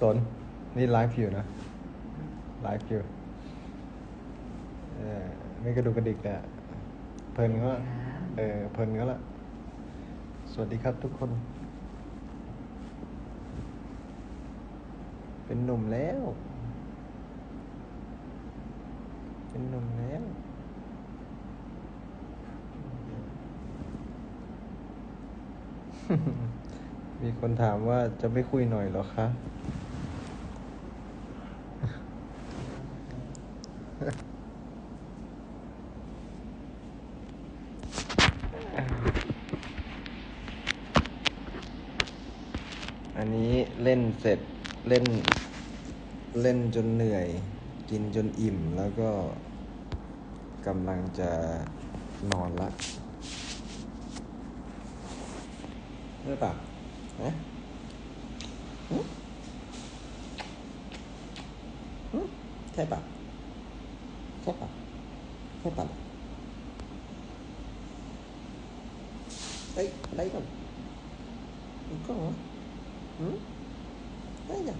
สน นี่ไลฟ์อยู่นะ ไลฟ์อยู่เออไม่กระดูกกระดิกเนี่ยเพลินก็เออเพลินก็ละ สวัสดีครับทุกคน เป็นหนุ่มแล้ว เป็นหนุ่มแล้วมีคนถามว่าจะไม่คุยหน่อยเหรอคะ อันนี้เล่นเสร็จเล่นเล่นจนเหนื่อย กินจนอิ่มแล้วก็กำลังจะนอนละใช่ปะฮะหึหึใช่ปะใช่ปะใช่ปะเฮ้ยอะไรกันอีกกล้องเหรอ หืมได้ยัง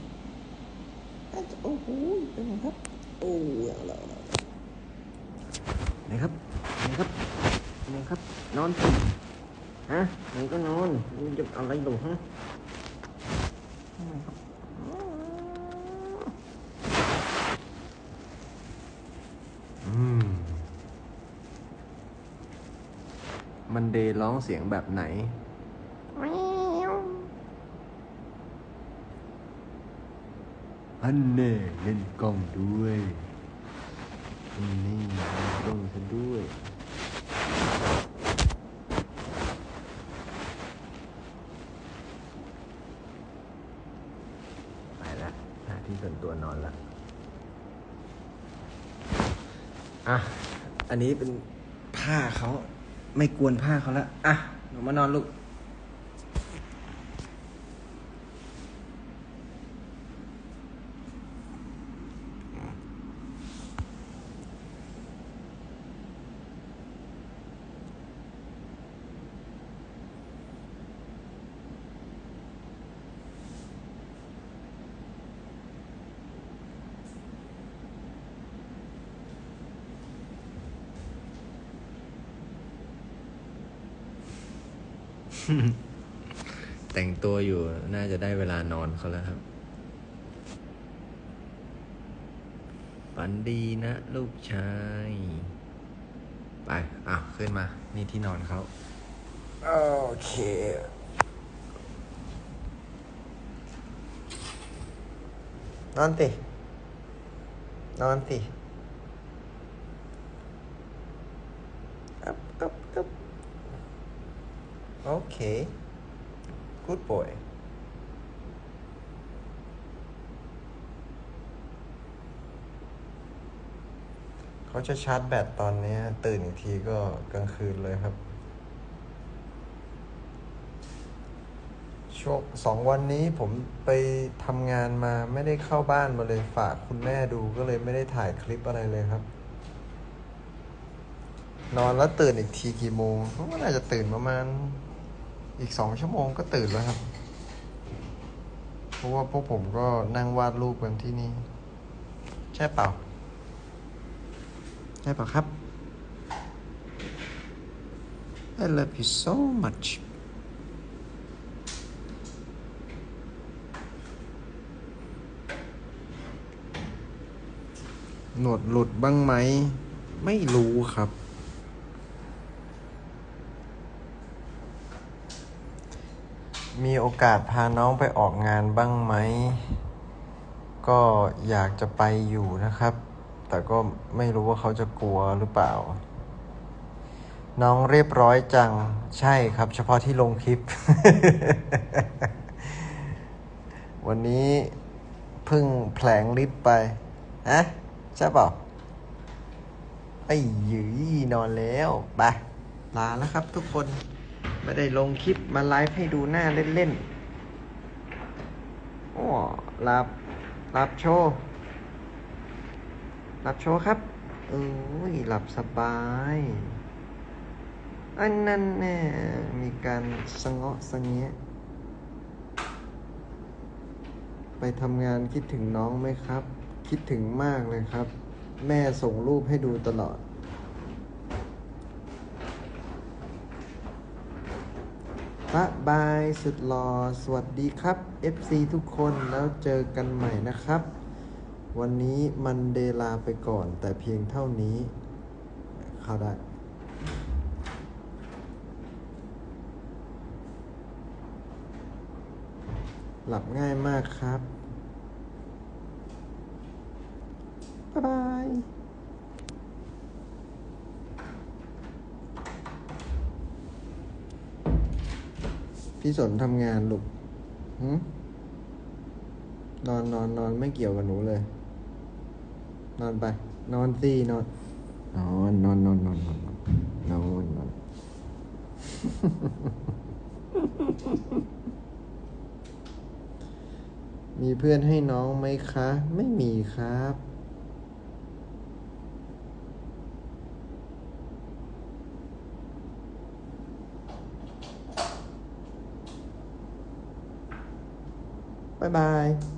ได้จ้ะโอ้โหเป็นไงครับ โอ้ยอาละเอาละเอาละไหนครับไหนครับไหนครับ นอนฮะไหนก็นอนมึงจะอะไรหรอฮะไหนครับอืมมันเดร้องเสียงแบบไหน อันเน่เล่นกล้องด้วยอันนี่เล่นกล้องซะด้วย ไปแล้วหาที่ส่วนตัวนอนละอะ อันนี้เป็นผ้าเขาไม่กวนผ้าเขาละอะหนูมานอนลูก แต่งตัวอยู่น่าจะได้เวลานอนเขาแล้วครับฝันดีนะลูกชาย ไปอะขึ้นมา นี่ที่นอนเขาโอเคนอนตินอนติอัพอัพอัพ โอเค good boy เขาจะชาร์จแบตตอนนี้ตื่นอีกทีก็กลางคืนเลยครับ ช่วงสองวันนี้ผมไปทำงานมาไม่ได้เข้าบ้านมาเลยฝากคุณแม่ดูก็เลยไม่ได้ถ่ายคลิปอะไรเลยครับ นอนแล้วตื่นอีกทีกี่โมงเขาก็น่าจะตื่นประมาณ อีกสองชั่วโมงก็ตื่นแล้วครับ เพราะว่าพวกผมก็นั่งวาดรูปกันที่นี่ ใช่เปล่า ใช่เปล่าครับ I love you so much หนวดหลุดบ้างไหม ไม่รู้ครับ มีโอกาสพาน้องไปออกงานบ้างไหม ก็อยากจะไปอยู่นะครับ แต่ก็ไม่รู้ว่าเขาจะกลัวหรือเปล่า น้องเรียบร้อยจัง ใช่ครับ เฉพาะที่ลงคลิป วันนี้เพิ่งแผลงลิฟไปฮะใช่เปล่าไอ้ยืยนอนแล้ว ไป ลาแล้วครับทุกคน ไม่ได้ลงคลิปมาไลฟ์ให้ดูหน้าเล่นๆโอ้หลับหลับโชว์หลับโชว์ครับเอ้ยหลับสบาย อันนั้นแน่มีการสะเงาะสะเงี้ย ไปทำงานคิดถึงน้องไหมครับ คิดถึงมากเลยครับ แม่ส่งรูปให้ดูตลอด ปะบายสุดหลอสวัสดีครับ FC ทุกคนแล้วเจอกันใหม่นะครับ วันนี้มันเดลาไปก่อนแต่เพียงเท่านี้เข้าได้หลับง่ายมากครับ บ๊ายบาย พี่สนทำงานลูกหืมนอนนอนนอนไม่เกี่ยวกับหนูเลย นอนไป นอนสินอนนอนนอนนอนนอนนอนนอนนอนนอนมีเพื่อนให้น้องไหมคะ ไม่มีครับ 拜拜。